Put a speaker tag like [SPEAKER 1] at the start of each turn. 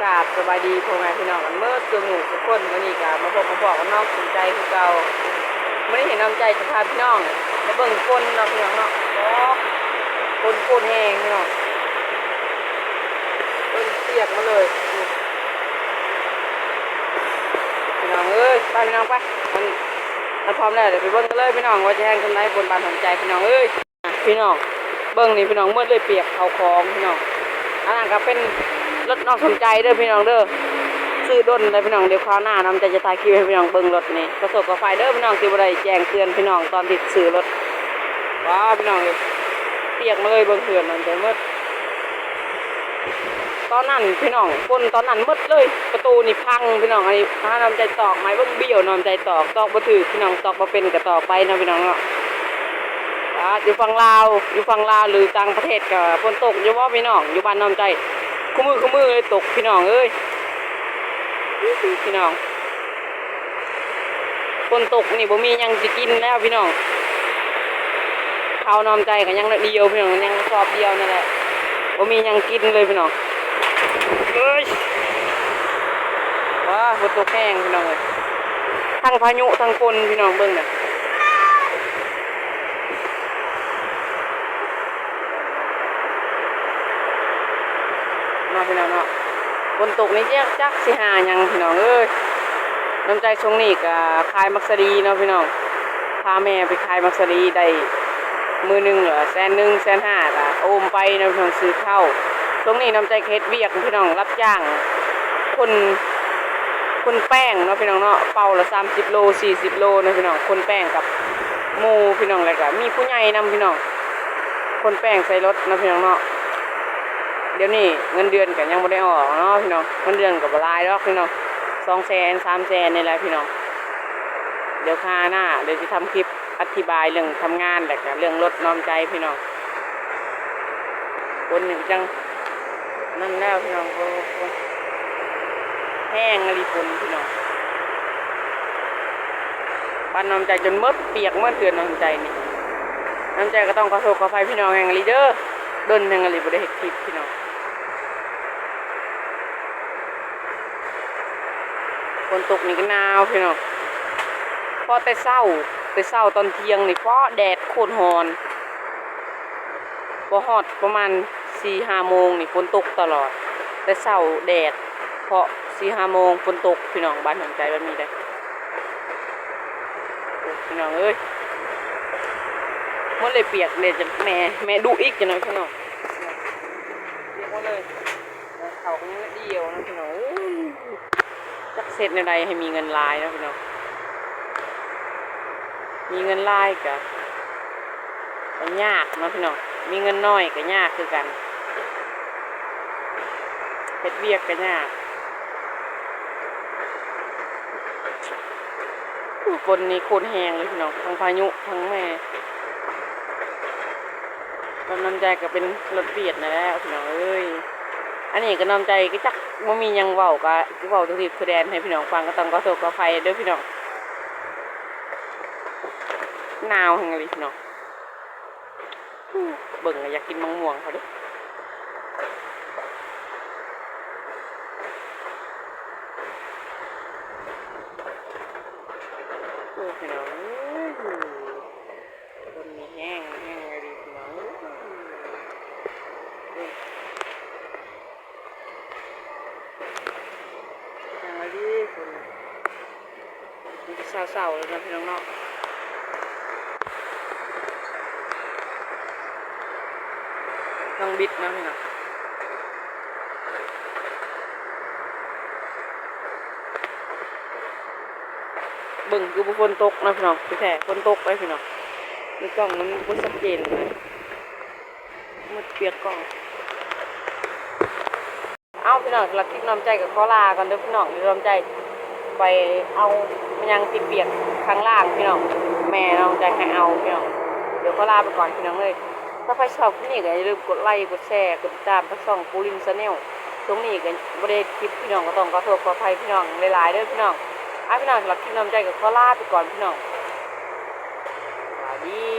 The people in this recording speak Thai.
[SPEAKER 1] กราบสบายดีพ่อแม่พี่น้องกันเมื่อตัวหนูทุกคนวันนี้ก็มาพบมาบอกกันนอกสนใจคือเก่าไม่ได้เห็นน้ำใจจะพาพี่น้องมาเบิ่งคนเนาะพี่น้องเนาะคนคตรแห้งพี่น้องเบิ่งเปียกมาเลยพี่น้องเอ้ยไปพี่น้องไปมันมันพร้อมแล้วเดี๋ยวไปเบิ่งกันเลยพี่น้องว่าจะแห้งกันไหนบนบานสนใจพี่น้องเอ้ยอะพี่น้องเบิ่งนี่พี่น้องเมื่อเลยเปียกเขาคลองพี่น้องอันนั้นก็เป็น รถนอกสนใจเด้อพี่น้องเด้อซื้อด้นเลยพี่น้องเดี๋ยวคราวหน้านำใจจะถ่ายคลิปให้พี่น้องเบิ่งรถนี่ประสบกับไฟเด้อพี่น้องที่บ่ได้แจ้งเตือนพี่น้องตอนที่ซื้อรถว้าพี่น้องเลยเปียกมาเลยเบิ่งเขื่อนนั่นแต่มืดตอนนั้นพี่น้องคนตอนนั้นมืดเลย ประตูนี่พังพี่น้องอันนี้ถ้านำใจตอกไม้เบิ่งเบี้ยวนำใจตอกตอกบ่ถือพี่น้องตอกบ่เป็นก็ตอกไปนะพี่น้องเนาะอ่าอยู่ฝั่งลาวอยู่ฝั่งลาวหรือต่างประเทศก็ฝนตกอยู่ว่าพี่น้องอยู่บ้านน้อมใจ คู่มือคู่มือเลยตกพี่น้องเอ้ยพี่น้องฝนตกนี่บ่มียังสิกินแล้วพี่น้องเขานอมใจก็ยังเดียวพี่น้องยังชอบเดียวนั่นแหละบ่มียังกินเลยพี่น้องเอ้ยว้าฝนตกแห้งพี่น้องเอ้ยทั้งพายุทั้งฝนพี่น้องเบิ่งน่ะเนา พี่น้องเนาะฝนตกนี่จักจักสิหายังพี่น้องเอ้ยน้ำใจชงนี้ก็ขายมักสะดีเนาะพี่น้องพาแม่ไปขายมักสะดีได้มือหนึ่งเหรอแสนหนึ่งแสนห้าก็โอมไปเนาะพี่น้องซื้อข้าวชงนี้น้ำใจเคสเวียกพี่น้องรับจ้างคนคนแป้งเนาะพี่น้องเนาะเป่าละสามสิบโลสี่สิบโลเนาะพี่น้องคนแป้งกับหมูพี่น้องอะไรก็มีผู้ใหญ่นำพี่น้องคนแป้งใส่รถนะพี่น้องเนาะ เดี๋ยวนี้เงินเดือนก็ยังไม่ได้ออกเนาะพี่น้องเงินเดือนก็บลายดอกพี่น้องสองแสนสามแสนนี่แหละพี่น้องเดี๋ยวค่าหน้าเดี๋ยวจะทำคลิปอธิบายเรื่องทำงานแต่ก็เรื่องลดน้อมใจพี่น้องคนหนึ่งจังนั่นแล้วพี่น้องแห้งอะไรฝนพี่น้องบ้านน้อมใจจนหมืดเปียกเมื่อเตือนน้อมใจนี่น้ำใจก็ต้องขอโทษขอไฟพี่น้องแห่งลีเดอร์เดินยังไงบ่ได้เห็ดคลิปพี่น้อง นตกนี่ก็หนาวพี่น้องพอแต่เศร้าแต่เศร้าตอนเที่ยงนี่เพราะแดดโคตรฮอนพอฮอดประมาณสี่ห้าโมงนี่ฝนตกตลอด แต่เศร้าแดด เพราะสี่ห้าโมงฝนตกพี่น้องบ้านหันใจแบบนี้ได้พี่น้องเอ้ยมันเลยเปียกเลยจะแม่แม่ดูอีกจะหน่อยพี่น้องเปียกหมดเลยแล้วเขาก็ยังเดียวนะพี่น้อง จักเสร็จในใดให้มีเงินลายนะพี่น้องมีเงินลายกะก็ยากเนาะพี่น้องมีเงินน้อยก็ยากคือกันเฮ็ดเวียกก็ยากอู้ฝนนี่โคนแหงเลยพี่น้องทั้งพายุทั้งแม่กำลังใจก็เป็นรถเบียดนะแล้วพี่น้องเอ้ย อันนี้ก็นำใจก็จักว่มียังเว้าก็เว้าทุกทีคือแดนให้พี่น้องฟังก็ต้องก็โทษก็ไฟเด้อพี่น้องหนาวแห่งอะไรพี่น้องเบิ่งอยากกินมังม่วงเขาด้อโอ้พี่น้องเอ้ยคนมีแห้งแห้งอะไรพี่น้องเอ้ยแห้งอะไรดีคน มันจะเศร้าๆเลยนะพี่น้องเนาะต้องบิดนะพี่น้องเบิ่งคือบุฝนตกนะพี่น้องพี่แท้ฝนตกไปพี่น้องในกล้องมันไม่ชัดเจนเลยมันเปียกกล้องเอาพี่น้องสำหรับคลิปน้ำใจกับข้อลากันเด้อพี่น้องน้ำใจ ไปเอามันยังติดเปียกข้างล่างพี่น้องแม่น้ำใจให้เอาพี่น้องเดี๋ยวข้อลาไปก่อนพี่น้องเลยถ้าใครชอบคลิปนี้ก็อย่าลืมกดไลค์กดแชร์กดติดตามทั้งสองปูลินชาแนลตรงนี้ก็บริเวณคลิปพี่น้องก็ต้องขอโทษขออภัยพี่น้องหลายๆเด้อพี่น้องเอาพี่น้องสำหรับคลิปน้ำใจกับข้อลาไปก่อนพี่น้องสวัสดี